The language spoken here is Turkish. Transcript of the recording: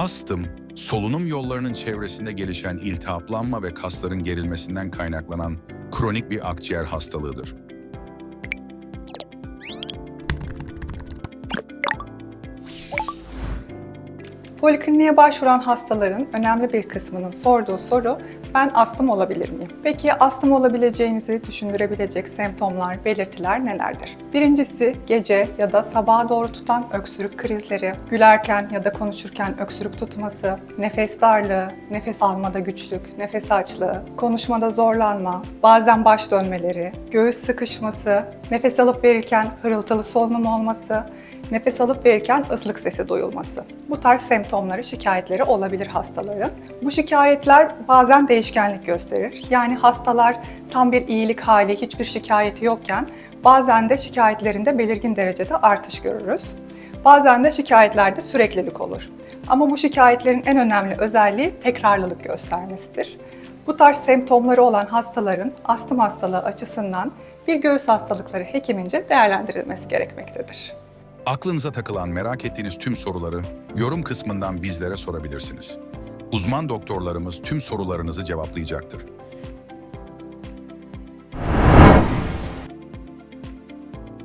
Astım, solunum yollarının çevresinde gelişen iltihaplanma ve kasların gerilmesinden kaynaklanan kronik bir akciğer hastalığıdır. Polikliniğe başvuran hastaların önemli bir kısmının sorduğu soru ben astım olabilir miyim? Peki astım olabileceğinizi düşündürebilecek semptomlar, belirtiler nelerdir? Birincisi gece ya da sabaha doğru tutan öksürük krizleri, gülerken ya da konuşurken öksürük tutması, nefes darlığı, nefes almada güçlük, nefes açlığı, konuşmada zorlanma, bazen baş dönmeleri, göğüs sıkışması, nefes alıp verirken hırıltılı solunum olması, nefes alıp verirken ıslık sesi duyulması. Bu tarz semptomları, şikayetleri olabilir hastaların. Bu şikayetler bazen değişkenlik gösterir. Yani hastalar tam bir iyilik hali, hiçbir şikayeti yokken bazen de şikayetlerinde belirgin derecede artış görürüz. Bazen de şikayetlerde süreklilik olur. Ama bu şikayetlerin en önemli özelliği tekrarlılık göstermesidir. Bu tarz semptomları olan hastaların astım hastalığı açısından bir göğüs hastalıkları hekimince değerlendirilmesi gerekmektedir. Aklınıza takılan merak ettiğiniz tüm soruları yorum kısmından bizlere sorabilirsiniz. Uzman doktorlarımız tüm sorularınızı cevaplayacaktır.